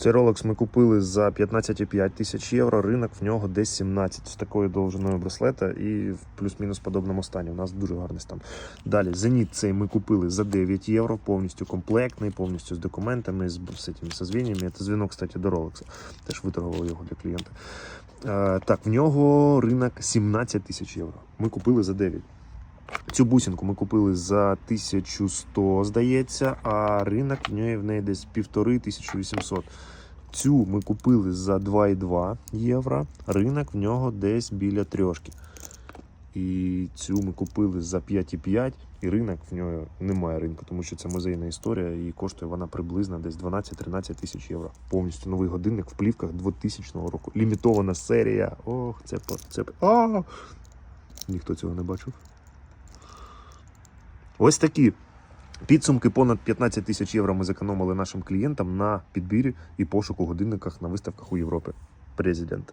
Цей Rolex ми купили за 15,5 тисяч євро. Ринок в нього десь 17 з такою довжиною браслета і в плюс-мінус подобному стані. У нас дуже гарний стан. Далі, Зеніт цей ми купили за 9 євро, повністю комплектний, повністю з документами, з, з, цими, з звіннями. Це дзвінок, кстати, до Rolex. Теж виторгував його для клієнта. Е, так, в нього ринок 17 тисяч євро. Ми купили за 9. Цю бусинку ми купили за 1100, здається, а ринок в неї в неї десь півтори 1800. Цю ми купили за 2,2 євро. Ринок в нього десь біля трьошки. І цю ми купили за 5,5, і ринок в нього немає ринку, тому що це музейна історія, і коштує вона приблизно десь 12-13 тисяч євро. Повністю новий годинник в плівках 2000 року. Лімітована серія. Ох, це це. А! Ніхто цього не бачив. Ось такі підсумки понад 15 тисяч євро ми зекономили нашим клієнтам на підбірі і пошуку годинниках на виставках у Європі. Президент.